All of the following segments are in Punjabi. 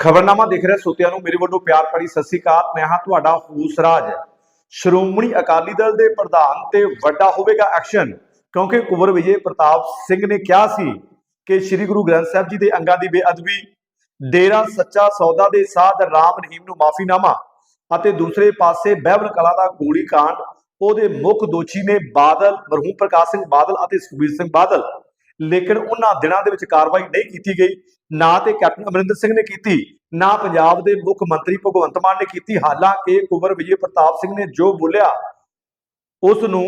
ਖਬਰਨਾਮਾ ਦੇਖ ਰਹੇ ਸੋਤਿਆਂ ਨੂੰ, ਮੇਰੇ ਵੱਲੋਂ ਪਿਆਰ ਭਰੀ ਸਤਿ ਸ੍ਰੀ ਅਕਾਲ। ਮੈਂ ਹਾਂ ਤੁਹਾਡਾ ਹੂਸਰਾਜ। ਸ਼੍ਰੋਮਣੀ ਅਕਾਲੀ ਦਲ ਦੇ ਪ੍ਰਧਾਨ ਤੇ ਵੱਡਾ ਹੋਵੇਗਾ ਐਕਸ਼ਨ, ਕਿਉਂਕਿ ਕੁੰਵਰ ਵਿਜੇ ਪ੍ਰਤਾਪ ਸਿੰਘ ਨੇ ਕਿਹਾ ਸੀ ਕਿ ਸ੍ਰੀ ਗੁਰੂ ਗ੍ਰੰਥ ਸਾਹਿਬ ਜੀ ਦੇ ਅੰਗਾਂ ਦੀ ਬੇਅਦਬੀ, ਡੇਰਾ ਸੱਚਾ ਸੌਦਾ ਦੇ ਸਾਧ ਰਾਮ ਰਹੀਮ ਨੂੰ ਮਾਫੀਨਾਮਾ ਅਤੇ ਦੂਸਰੇ ਪਾਸੇ ਬਹਿਬਲ ਕਲਾ ਦਾ ਗੋਲੀ ਕਾਂਡ ਉਹਦੇ ਮੁੱਖ ਦੋਸ਼ੀ ਨੇ ਬਾਦਲ ਮਰਹੂਮ ਪ੍ਰਕਾਸ਼ ਸਿੰਘ ਬਾਦਲ ਅਤੇ ਸੁਖਬੀਰ ਸਿੰਘ ਬਾਦਲ ਲੇਕਿਨ ਉਹਨਾਂ ਦਿਨਾਂ ਦੇ ਵਿੱਚ ਕਾਰਵਾਈ ਨਹੀਂ ਕੀਤੀ ਗਈ। ਨਾ ਤੇ ਕੈਪਟਨ ਅਮਰਿੰਦਰ ਸਿੰਘ ਨੇ ਕੀਤੀ, ਨਾ ਪੰਜਾਬ ਦੇ ਮੁੱਖ ਮੰਤਰੀ ਭਗਵੰਤ ਮਾਨ ਨੇ ਕੀਤੀ। ਹਾਲਾਂਕਿ ਕੁਵਰ ਵਿਜੇ ਪ੍ਰਤਾਪ ਸਿੰਘ ਨੇ ਜੋ ਬੋਲਿਆ ਉਸ ਨੂੰ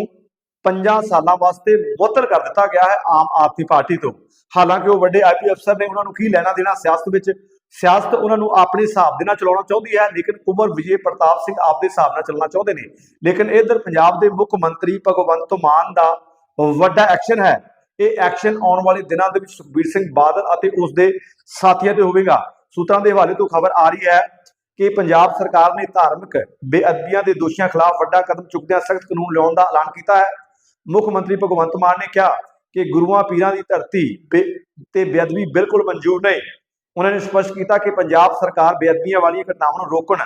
5 ਸਾਲਾਂ ਵਾਸਤੇ ਮੁਅੱਤਲ ਕਰ ਦਿੱਤਾ ਗਿਆ ਹੈ ਆਮ ਆਦਮੀ ਪਾਰਟੀ ਤੋਂ। ਹਾਲਾਂਕਿ ਉਹ ਵੱਡੇ ਆਈਪੀ ਅਫਸਰ ਨੇ ਉਹਨਾਂ ਨੂੰ ਕੀ ਲੈਣਾ ਦੇਣਾ, ਸਿਆਸਤ ਵਿੱਚ, ਸਿਆਸਤ ਉਹਨਾਂ ਨੂੰ ਆਪਣੇ ਹਿਸਾਬ ਦੇ ਨਾਲ ਚਲਾਉਣਾ ਚਾਹੁੰਦੀ ਹੈ, ਲੇਕਿਨ ਕੁੰਵਰ ਵਿਜੇ ਪ੍ਰਤਾਪ ਸਿੰਘ ਆਪਦੇ ਹਿਸਾਬ ਨਾਲ ਚੱਲਣਾ ਚਾਹੁੰਦੇ ਨੇ। ਲੇਕਿਨ ਇਧਰ ਪੰਜਾਬ ਦੇ ਮੁੱਖ ਮੰਤਰੀ ਭਗਵੰਤ ਮਾਨ ਦਾ ਵੱਡਾ ਐਕਸ਼ਨ ਹੈ। ਇਹ ਐਕਸ਼ਨ ਆਉਣ ਵਾਲੇ ਦਿਨਾਂ ਦੇ ਵਿੱਚ ਸੁਖਬੀਰ ਸਿੰਘ ਬਾਦਲ ਅਤੇ ਉਸ ਦੇ ਸਾਥੀਆਂ ਤੇ ਹੋਵੇਗਾ। ਸੂਤਰਾਂ ਦੇ ਹਵਾਲੇ ਤੋਂ ਖਬਰ ਆ ਰਹੀ ਹੈ ਕਿ ਪੰਜਾਬ ਸਰਕਾਰ ਨੇ ਧਾਰਮਿਕ ਬੇਅਦਬੀਆਂ ਦੇ ਦੋਸ਼ੀਆਂ ਖਿਲਾਫ ਵੱਡਾ ਕਦਮ ਚੁੱਕਦਿਆਂ ਸਖਤ ਕਾਨੂੰਨ ਲਿਆਉਣ ਦਾ ਐਲਾਨ ਕੀਤਾ ਹੈ। ਮੁੱਖ ਮੰਤਰੀ ਭਗਵੰਤ ਮਾਨ ਨੇ ਕਿਹਾ ਕਿ ਗੁਰੂਆਂ ਪੀਰਾਂ ਦੀ ਧਰਤੀ ਬੇ- ਤੇ ਬੇਅਦਬੀ ਬਿਲਕੁਲ ਮਨਜ਼ੂਰ ਨਹੀਂ। ਉਹਨਾਂ ਨੇ ਸਪਸ਼ਟ ਕੀਤਾ ਕਿ ਪੰਜਾਬ ਸਰਕਾਰ ਬੇਅਦਬੀਆਂ ਵਾਲੀਆਂ ਘਟਨਾਵਾਂ ਨੂੰ ਰੋਕਣ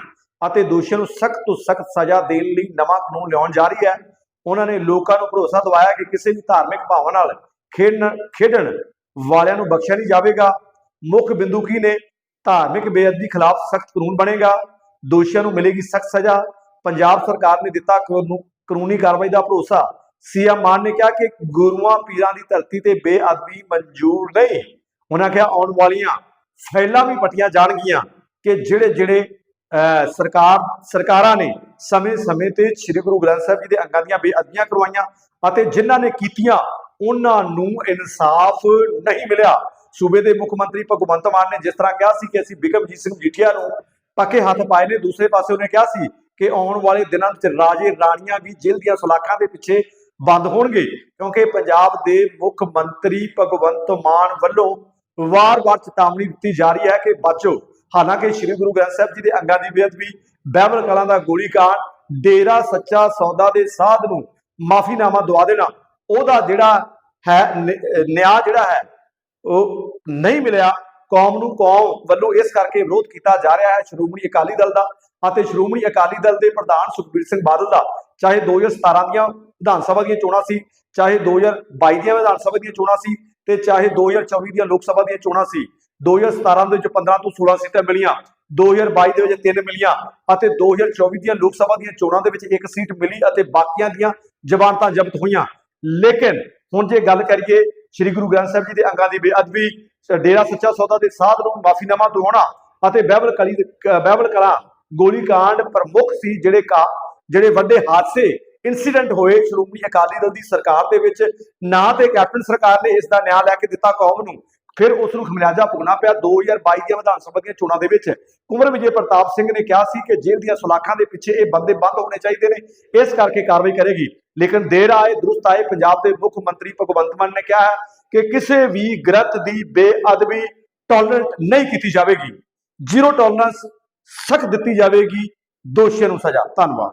ਅਤੇ ਦੋਸ਼ੀਆਂ ਨੂੰ ਸਖਤ ਤੋਂ ਸਖਤ ਸਜ਼ਾ ਦੇਣ ਲਈ ਨਵਾਂ ਕਾਨੂੰਨ ਲਿਆਉਣ ਜਾ ਰਹੀ ਹੈ। ਉਹਨਾਂ ਨੇ ਲੋਕਾਂ ਨੂੰ ਭਰੋਸਾ ਦਿਵਾਇਆ ਕਿ ਕਿਸੇ ਵੀ ਧਾਰਮਿਕ ਭਾਵਨਾ ਨਾਲ ਖੇਡਣ ਖੇਡਣ ਵਾਲਿਆਂ ਨੂੰ ਬਖਸ਼ਿਆ ਨਹੀਂ ਜਾਵੇਗਾ। ਮੁੱਖ ਬਿੰਦੂ ਕੀ ਨੇ? ਧਾਰਮਿਕ ਬੇਅਦਬੀ ਖਿਲਾਫ ਸਖਤ ਕਾਨੂੰਨ ਬਣੇਗਾ। ਦੋਸ਼ੀਆਂ ਨੂੰ ਮਿਲੇਗੀ ਸਖਤ ਸਜ਼ਾ। ਪੰਜਾਬ ਸਰਕਾਰ ਨੇ ਦਿੱਤਾ ਕਾਨੂੰਨੀ ਕਾਰਵਾਈ ਦਾ ਭਰੋਸਾ। ਸੀਐਮ ਮਾਨ ਨੇ ਕਿਹਾ ਕਿ ਗੁਰੂਆਂ ਪੀਰਾਂ ਦੀ ਧਰਤੀ ਤੇ ਬੇਅਦਬੀ ਮਨਜ਼ੂਰ ਨਹੀਂ। ਉਹਨਾਂ ਕਿਹਾ ਆਉਣ ਵਾਲੀਆਂ ਫਾਈਲਾਂ ਵੀ ਪਟੀਆਂ ਜਾਣਗੀਆਂ ਕਿ ਜਿਹੜੇ ਜਿਹੜੇ ਅਹ, ਸਰਕਾਰ ਸਰਕਾਰਾਂ ਨੇ ਸਮੇਂ-ਸਮੇਂ ਤੇ ਸ੍ਰੀ ਗੁਰੂ ਗ੍ਰੰਥ ਸਾਹਿਬ ਜੀ ਦੇ ਅੰਗਾਂ ਦੀਆਂ ਬੇਅਦਬੀਆਂ ਕਰਵਾਈਆਂ ਅਤੇ ਜਿਨ੍ਹਾਂ ਨੇ ਕੀਤੀਆਂ ਉਹਨਾਂ ਨੂੰ ਇਨਸਾਫ ਨਹੀਂ ਮਿਲਿਆ। ਸੂਬੇ ਦੇ ਮੁੱਖ ਮੰਤਰੀ ਭਗਵੰਤ ਮਾਨ ਨੇ ਜਿਸ ਤਰ੍ਹਾਂ ਕਿਹਾ ਸੀ ਕਿ ਅਸੀਂ ਬਿਕਮਜੀਤ ਸਿੰਘ ਜੀਠੀਆ ਨੂੰ ਪੱਕੇ ਹੱਥ ਪਾਏ ਨੇ, ਦੂਸਰੇ ਪਾਸੇ ਉਹਨੇ ਕਿਹਾ ਸੀ ਕਿ ਆਉਣ ਵਾਲੇ ਦਿਨਾਂ ਵਿੱਚ ਰਾਜੇ ਰਾਣੀਆਂ ਵੀ ਜੇਲ੍ਹ ਦੀਆਂ ਸਲਾਖਾਂ ਦੇ ਪਿੱਛੇ ਬੰਦ ਹੋਣਗੇ। ਕਿਉਂਕਿ ਪੰਜਾਬ ਦੇ ਮੁੱਖ ਮੰਤਰੀ ਭਗਵੰਤ ਮਾਨ ਵੱਲੋਂ ਵਾਰ-ਵਾਰ ਚੇਤਾਵਨੀ ਦਿੱਤੀ ਜਾ ਰਹੀ ਹੈ ਕਿ ਬਚੋ, ਹਾਲਾਂਕਿ ਸ੍ਰੀ ਗੁਰੂ ਗ੍ਰੰਥ ਸਾਹਿਬ ਜੀ ਦੇ ਅੰਗਾਂ ਦੀ ਬੇਅਦਬੀ, ਬਹਿਬਲ ਕਲਾਂ ਦਾ ਗੋਲੀਕਾਂਡ, ਡੇਰਾ ਸੱਚਾ ਸੌਦਾ ਦੇ ਸਾਧ ਨੂੰ ਮਾਫੀਨਾਮਾ ਦਵਾ ਦੇਣਾ ਉਹਦਾ ਜਿਹੜਾ ਹੈ ਨਿਆਂ ਜਿਹੜਾ ਹੈ, ਉਹ ਨਹੀਂ ਮਿਲਿਆ। ਕੌਮ ਨੂੰ ਕੌਮ ਵੱਲੋਂ ਇਸ ਕਰਕੇ ਵਿਰੋਧ ਕੀਤਾ ਜਾ ਰਿਹਾ ਹੈ। ਸ਼੍ਰੋਮਣੀ ਅਕਾਲੀ ਦਲ ਦਾ ਅਤੇ ਸ਼੍ਰੋਮਣੀ ਅਕਾਲੀ ਦਲ ਦੇ ਪ੍ਰਧਾਨ ਸੁਖਬੀਰ ਸਿੰਘ ਬਾਦਲ ਦਾ। ਚਾਹੇ 2017 ਦੀਆਂ ਵਿਧਾਨ ਸਭਾ ਦੀਆਂ ਚੋਣਾਂ ਸੀ, ਚਾਹੇ 2022 ਦੀਆਂ ਵਿਧਾਨ ਸਭਾ ਦੀਆਂ ਚੋਣਾਂ ਸੀ ਤੇ ਚਾਹੇ 2024 ਦੀਆਂ ਲੋਕ ਸਭਾ ਦੀਆਂ ਚੋਣਾਂ ਸੀ। 2017 ਦੇ ਵਿੱਚ 15 ਤੋਂ 16 ਸੀਟਾਂ ਮਿਲੀਆਂ। 2022 ਦੇ ਵਿੱਚ 3 ਮਿਲੀਆਂ ਅਤੇ 2024 ਦੀਆਂ ਲੋਕ ਸਭਾ ਦੀਆਂ ਚੋਣਾਂ ਦੇ ਵਿੱਚ ਇੱਕ ਸੀਟ ਮਿਲੀ ਅਤੇ ਬਾਕੀਆਂ ਦੀਆਂ ਜ਼ਮਾਨਤਾਂ ਜ਼ਬਤ ਹੋਈਆਂ। ਲੇਕਿਨ ਹੁਣ ਜੇ ਗੱਲ ਕਰੀਏ ਸ੍ਰੀ ਗੁਰੂ ਗ੍ਰੰਥ ਸਾਹਿਬ ਜੀ ਦੇ ਅੰਗਾਂ ਦੀ ਬੇਅਦਬੀ ਡੇਰਾ ਸੱਚਾ ਸੌਦਾ ਦੇ ਸਾਧ ਨੂੰ ਮਾਫੀਨਾਮਾ ਦਿਵਾਉਣਾ ਅਤੇ ਬਹਿਬਲ ਕਲੀ ਬਹਿਬਲ ਕਲਾ ਗੋਲੀकांड ਪ੍ਰਮੁੱਖ ਸੀ ਜਿਹੜੇ ਕਾ, ਜਿਹੜੇ ਵੱਡੇ ਹਾਦਸੇ ਇਨਸੀਡੈਂਟ ਹੋਏ ਸ਼੍ਰੋਮਣੀ ਅਕਾਲੀ ਦਲ ਦੀ ਸਰਕਾਰ ਦੇ ਵਿੱਚ, ਨਾ ਤੇ ਕੈਪਟਨ ਸਰਕਾਰ ਨੇ ਇਸ ਦਾ ਨਿਆਂ ਲੈ ਕੇ ਦਿੱਤਾ ਕੌਮ ਨੂੰ। ਫਿਰ ਉਸ ਨੂੰ ਖਮਿਆਜਾ ਭੁਗਣਾ ਪਿਆ 2022 ਦੀਆਂ ਵਿਧਾਨ ਸਭਾ ਦੀਆਂ ਚੋਣਾਂ ਦੇ ਵਿੱਚ। ਕੁੰਵਰ ਵਿਜੇ ਪ੍ਰਤਾਪ ਸਿੰਘ ਨੇ ਕਿਹਾ ਸੀ ਕਿ ਜੇਲ੍ਹ ਦੀਆਂ ਸੁਲਾਖਾਂ ਦੇ ਪਿੱਛੇ ਇਹ ਬੰਦੇ ਬੰਦ ਹੋਣੇ ਚਾਹੀਦੇ ਨੇ। ਇਸ ਕਰਕੇ ਕਾਰਵਾਈ ਕਰੇਗੀ। ਲੇਕਿਨ ਦੇਰ ਆਏ, ਦਰੁਸਤ ਆਏ, ਪੰਜਾਬ ਦੇ ਮੁੱਖ ਮੰਤਰੀ ਭਗਵੰਤ ਮਾਨ ਨੇ ਕਿਹਾ ਹੈ ਕਿ ਕਿਸੇ ਵੀ ਗ੍ਰੰਥ ਦੀ ਬੇਅਦਬੀ ਟੋਲਰੈਂਟ ਨਹੀਂ ਕੀਤੀ ਜਾਵੇਗੀ। ਜ਼ੀਰੋ ਟੋਲਰੈਂਸ ਸਖਤ ਦਿੱਤੀ ਜਾਵੇਗੀ। ਦੋਸ਼ੀਆਂ ਨੂੰ ਸਜ਼ਾ। ਧੰਨਵਾਦ।